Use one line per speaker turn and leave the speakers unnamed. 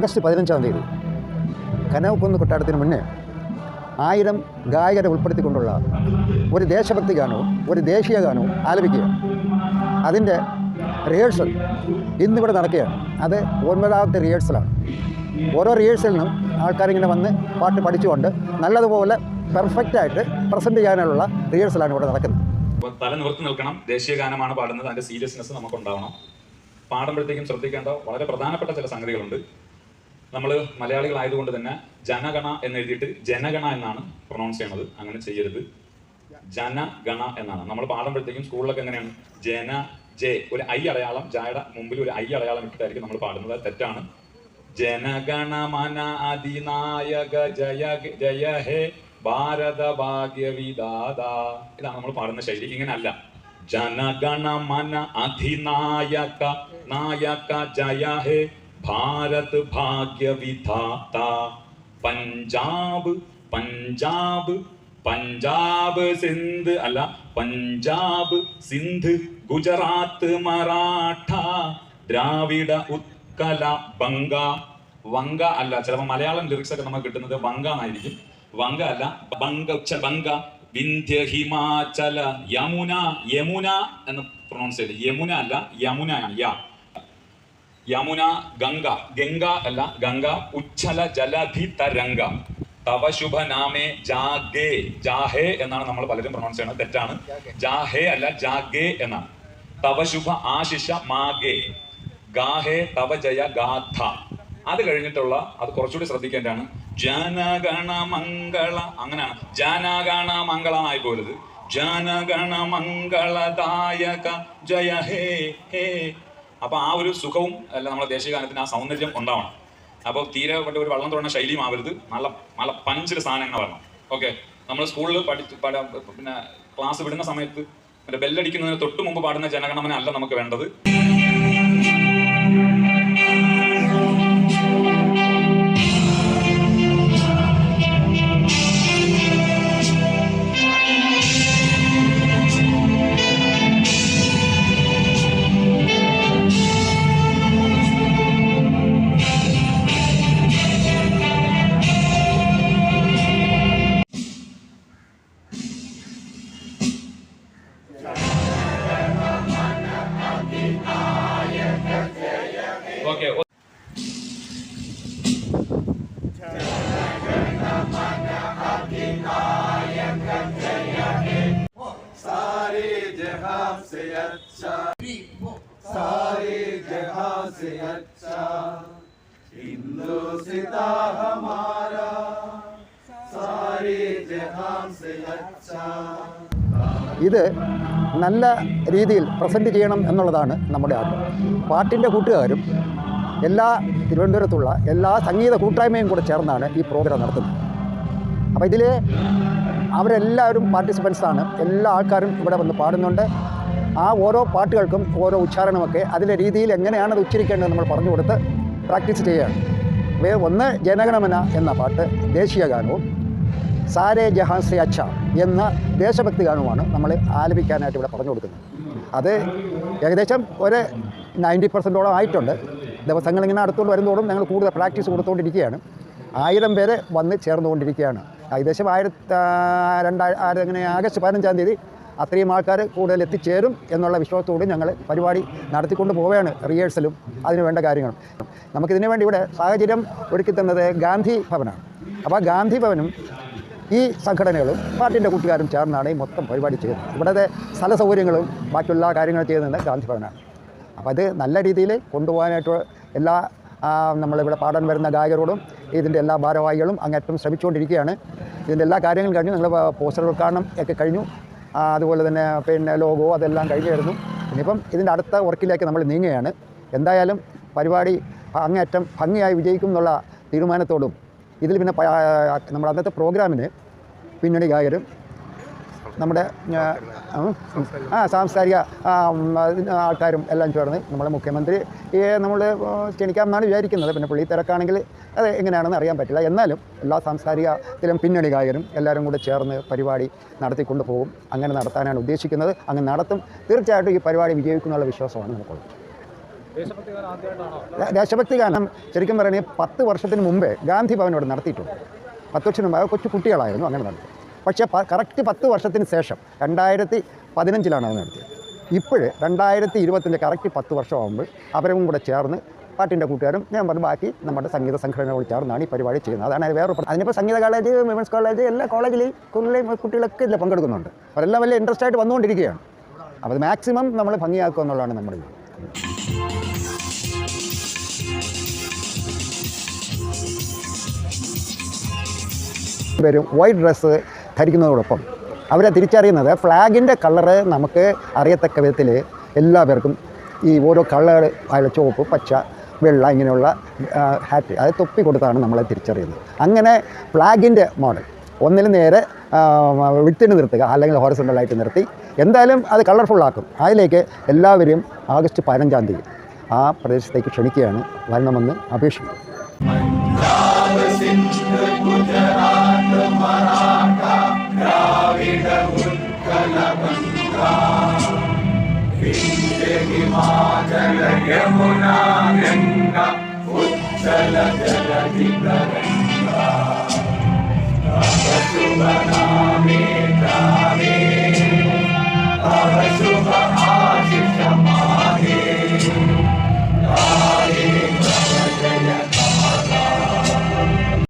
August പതിനഞ്ചാം തീയതി കനവക്കുന്ന് കൊട്ടാരത്തിന് മുന്നേ ആയിരം ഗായകരെ ഉൾപ്പെടുത്തിക്കൊണ്ടുള്ള ഒരു ദേശഭക്തി ഗാനവും ഒരു ദേശീയ ഗാനവും ആലപിക്കുക അതിന്റെ റിഹേഴ്സൽ ഇന്നിവിടെ നടക്കുകയാണ്. അത് ഒൻപതാമത്തെ റിഹേഴ്സലാണ് ഓരോ റിഹേഴ്സലിനും ആൾക്കാരിങ്ങനെ വന്ന് പാട്ട് പഠിച്ചുകൊണ്ട് നല്ലതുപോലെ പെർഫെക്റ്റായിട്ട് പ്രസന്റ് ചെയ്യാനുള്ള റിഹേഴ്സലാണ് ഇവിടെ നടക്കുന്നത്.
തല നിവർത്തി നിൽക്കണം. ദേശീയ ഗാനമാണ് പാടുന്നത്. അതിന്റെ സീരിയസ്നെസ് നമുക്കുണ്ടാവണം. പാടുമ്പോഴത്തേക്കും ശ്രദ്ധിക്കേണ്ട വളരെ പ്രധാനപ്പെട്ട ചില സംഗതികളുണ്ട്. നമ്മൾ മലയാളികളായതുകൊണ്ട് തന്നെ ജനഗണ എന്ന് എഴുതിയിട്ട് ജനഗണ എന്നാണ് പ്രൊണൗൺസ് ചെയ്യണത് അങ്ങനെ ചെയ്യരുത്. ജനഗണ എന്നാണ്. നമ്മൾ പാടുമ്പോഴത്തേക്കും സ്കൂളിലൊക്കെ എങ്ങനെയാണ്? ജന ജെ. ഒരു ഐ അടയാളം ജായുടെ മുമ്പിൽ ഒരു ഐ അടയാളം ഇട്ടിട്ടായിരിക്കും നമ്മൾ പാടുന്നത്. തെറ്റാണ്. ജനഗണമന അതിനായക ജയ ജയ ഹേ ഭാരത ഭാഗ്യ വിദാത ഇതാണ് നമ്മൾ പാടുന്ന ശൈലി. ഇങ്ങനല്ല. ജനഗണമന അധിനായക നായക ജയ ഹേ ഭാരത് ഭാഗ്യ വിധാത പഞ്ചാബ് പഞ്ചാബ് പഞ്ചാബ് സിന്ധ് അല്ല പഞ്ചാബ് സിന്ധ് ഗുജറാത്ത് മറാഠ ദ്രാവിഡ ഉത്കല ബംഗ. വങ്ക അല്ല ചിലപ്പോൾ മലയാളം ലിറിക്സ് ഒക്കെ നമുക്ക് കിട്ടുന്നത് വങ്ക എന്നായിരിക്കും. വങ്ക അല്ല ബംഗ ഉച്ച ബംഗ. വിന്ധ്യ ഹിമാചല യമുന യമുന എന്ന് പ്രൊണൗൺസ് ചെയ്ത് യമുന അല്ല യമുനയാണ് യാ. യമുന ഗംഗ ഗംഗ അല്ല ഗംഗ ഉച്ഛല ജലധി തരംഗ. തവ ശുഭ നാമേ ജാഗേ ജാഹേ എന്നാണ് നമ്മൾ പലരും പ്രൊണൗൺസ് ചെയ്യുന്നത്. തെറ്റാണ്. ജാഹേ അല്ല ജാഗേ എന്നാണ്. തവ ശുഭ ആശിഷ മാഗേ. ഗാഹേ തവ ജയ ഗാഥ. അത് കഴിഞ്ഞിട്ടുള്ള അത് കുറച്ചുകൂടി ശ്രദ്ധിക്കേണ്ടതാണ്. ജനഗണ മംഗള അങ്ങനെയാണ്. ജനഗണ മംഗളമായി പോലത് ജനഗണ മംഗളദായക ജയ ഹേ ഹേ അപ്പൊ ആ ഒരു സുഖവും അല്ല നമ്മുടെ ദേശീയ ഗാനത്തിന് ആ സൗന്ദര്യം ഉണ്ടാവണം. അപ്പോൾ തീരെ കൊണ്ട് ഒരു വള്ളം തുറന്ന ശൈലിയും ആവരുത്. നല്ല നല്ല പഞ്ചിൽ സാധനങ്ങൾ വരണം. ഓക്കെ? നമ്മൾ സ്കൂളിൽ പഠി പിന്നെ ക്ലാസ് വിടുന്ന സമയത്ത് മറ്റേ ബെല്ലടിക്കുന്നതിന് തൊട്ട് മുമ്പ് പാടുന്ന ജനഗണമന അല്ല നമുക്ക് വേണ്ടത്.
से अच्छा सारे जहां से अच्छा हिंदुस्ता हमारा सारे जहां से अच्छा
ഇത് നല്ല രീതിയിൽ പ്രസൻറ്റ് ചെയ്യണം എന്നുള്ളതാണ് നമ്മുടെ ആഗ്രഹം പാട്ടിൻ്റെ കൂട്ടുകാരും എല്ലാ തിരുവനന്തപുരത്തുള്ള എല്ലാ സംഗീത കൂട്ടായ്മയും കൂടെ ചേർന്നാണ് ഈ പ്രോഗ്രാം നടത്തുന്നത് അപ്പോൾ ഇതിൽ അവരെല്ലാവരും പാർട്ടിസിപ്പൻസ് ആണ് എല്ലാ ആൾക്കാരും ഇവിടെ വന്ന് പാടുന്നുണ്ട് ആ ഓരോ പാട്ടുകൾക്കും ഓരോ ഉച്ചാരണമൊക്കെ അതിന്റെ രീതിയിൽ എങ്ങനെയാണ് അത് ഉച്ചരിക്കേണ്ടത് നമ്മൾ പറഞ്ഞു കൊടുത്ത് പ്രാക്ടീസ് ചെയ്യുകയാണ്. വേ ഒന്ന് ജനഗണമന എന്ന പാട്ട് ദേശീയ ഗാനവും സാരേ ജഹാൻ സെ അച്ഛ എന്ന ദേശഭക്തി ഗാനവുമാണ് നമ്മൾ ആലപിക്കാനായിട്ട് ഇവിടെ പറഞ്ഞു കൊടുക്കുന്നത്. അത് ഏകദേശം ഒരു നയന്റി പെർസെന്റോളം ആയിട്ടുണ്ട്. ദിവസങ്ങളിങ്ങനെ അടുത്തോണ്ട് വരുന്നതോടും ഞങ്ങൾ കൂടുതൽ പ്രാക്ടീസ് കൊടുത്തുകൊണ്ടിരിക്കുകയാണ്. ആയിരം പേര് വന്ന് ചേർന്നുകൊണ്ടിരിക്കുകയാണ്. ഏകദേശം ആയിരത്തി രണ്ടായിരം അങ്ങനെ ആഗസ്റ്റ് പതിനഞ്ചാം തീയതി അത്രയും ആൾക്കാർ കൂടുതൽ എത്തിച്ചേരും എന്നുള്ള വിശ്വാസത്തോടെ ഞങ്ങൾ പരിപാടി നടത്തിക്കൊണ്ട് പോവുകയാണ് റിഹേഴ്സലും അതിന് വേണ്ട കാര്യങ്ങളും. നമുക്കിതിനു വേണ്ടി ഇവിടെ സാഹചര്യം ഒരുക്കി തന്നത് ഗാന്ധി ഭവനാണ്. അപ്പോൾ ഗാന്ധി ഭവനും ഈ സംഘടനകളും പാർട്ടിന്റെ കൂട്ടുകാരും ചേർന്നാണ് ഈ മൊത്തം പരിപാടി ചെയ്യുന്നത്. ഇവിടുത്തെ സ്ഥല സൗകര്യങ്ങളും ബാക്കിയുള്ള കാര്യങ്ങളും ചെയ്യുന്നത് ഗാന്ധി ഭവനാണ്. അപ്പോൾ അത് നല്ല രീതിയിൽ കൊണ്ടുപോകാനായിട്ട് എല്ലാ നമ്മളിവിടെ പാടാൻ വരുന്ന ഗായകരോടും ഇതിന്റെ എല്ലാ ഭാരവാഹികളും അങ്ങേറ്റം ശ്രമിച്ചുകൊണ്ടിരിക്കുകയാണ്. ഇതിന്റെ എല്ലാ കാര്യങ്ങളും കഴിഞ്ഞു. നിങ്ങൾ പോസ്റ്റർ ഉദ്ഘാടനം ഒക്കെ കഴിഞ്ഞു. അതുപോലെ തന്നെ പിന്നെ ലോഗോ അതെല്ലാം കഴിഞ്ഞായിരുന്നു ഇനിയിപ്പം ഇതിന്റെ അടുത്ത വർക്കിലേക്ക് നമ്മൾ നീങ്ങുകയാണ്. എന്തായാലും പരിപാടി അങ്ങേയറ്റം ഭംഗിയായി വിജയിക്കും എന്നുള്ള തീരുമാനത്തോടും ഇതിൽ പിന്നെ നമ്മുടെ അന്നത്തെ പ്രോഗ്രാമിന് പിന്നണി ഗായകരും നമ്മുടെ ആ, സാംസ്കാരിക ആൾക്കാരും എല്ലാം ചേർന്ന് നമ്മുടെ മുഖ്യമന്ത്രി നമ്മൾ ക്ഷണിക്കാമെന്നാണ് വിചാരിക്കുന്നത്. പിന്നെ പുള്ളി തിരക്കാണെങ്കിൽ അത് എങ്ങനെയാണെന്ന് അറിയാൻ പറ്റില്ല. എന്നാലും എല്ലാ സാംസ്കാരികത്തിലും പിന്നണി ഗായകരും എല്ലാവരും കൂടെ ചേർന്ന് പരിപാടി നടത്തിക്കൊണ്ട് പോകും. അങ്ങനെ നടത്താനാണ് ഉദ്ദേശിക്കുന്നത്. അങ്ങനെ നടത്തും. തീർച്ചയായിട്ടും ഈ പരിപാടി വിജയിക്കുന്നുള്ള വിശ്വാസമാണ് നമുക്കുള്ളത്. ദേശഭക്തി ഗാനം ശരിക്കും പറയുകയാണെങ്കിൽ പത്ത് വർഷത്തിന് മുമ്പേ ഗാന്ധി ഭവനോട് നടത്തിയിട്ടുണ്ട്. പത്ത് വർഷത്തിന് മുമ്പ് കൊച്ചു കുട്ടികളായിരുന്നു അങ്ങനെ നടത്തി. പക്ഷേ കറക്റ്റ് പത്ത് വർഷത്തിന് ശേഷം രണ്ടായിരത്തി പതിനഞ്ചിലാണ് അത് നടത്തിയത്. ഇപ്പോൾ രണ്ടായിരത്തി ഇരുപത്തിന്റെ കറക്റ്റ് പത്ത് വർഷമാകുമ്പോൾ അവരും കൂടെ ചേർന്ന് പാട്ടിന്റെ കൂട്ടുകാരും ഞാൻ പറഞ്ഞു ബാക്കി നമ്മുടെ സംഗീത സംഘടനകൾ ചേർന്നാണ് ഈ പരിപാടി ചെയ്യുന്നത്. അതാണ് അത് വേറെ അതിനിപ്പോൾ സംഗീത കോളേജ് വിമൻസ് കോളേജ് എല്ലാ കോളേജിലെയും സ്കൂളിലെയും കുട്ടികളൊക്കെ ഇതിൽ പങ്കെടുക്കുന്നുണ്ട്. അവരെല്ലാം വലിയ ഇൻട്രസ്റ്റ് ആയിട്ട് വന്നുകൊണ്ടിരിക്കുകയാണ്. അപ്പോൾ അത് മാക്സിമം നമ്മൾ ഭംഗിയാക്കുക എന്നുള്ളതാണ് നമ്മുടെ ഇത്. പേരും വൈറ്റ് ഡ്രസ്സ് ധരിക്കുന്നതോടൊപ്പം അവരെ തിരിച്ചറിയുന്നത് ഫ്ലാഗിന്റെ കളറ് നമുക്ക് അറിയത്തക്ക വിധത്തിൽ എല്ലാവർക്കും ഈ ഓരോ കളർ അയാൾ ചുവപ്പ് പച്ച വെള്ള ഇങ്ങനെയുള്ള ഹാറ്റ് അത് തൊപ്പി കൊടുത്താണ് നമ്മളെ തിരിച്ചറിയുന്നത്. അങ്ങനെ ഫ്ലാഗിന്റെ മോഡൽ ഒന്നിൽ നേരെ വിത്തിന് നിർത്തുക അല്ലെങ്കിൽ ഹോറസന്റലായിട്ട് നിർത്തി. എന്തായാലും അത് കളർഫുള്ളാക്കും അതിലേക്ക് എല്ലാവരെയും ആഗസ്റ്റ് പതിനഞ്ചാം തീയതി ആ പ്രദേശത്തേക്ക് ക്ഷണിക്കുകയാണ്. വരണമെന്ന് അപേക്ഷിക്കുന്നു.
Thank you.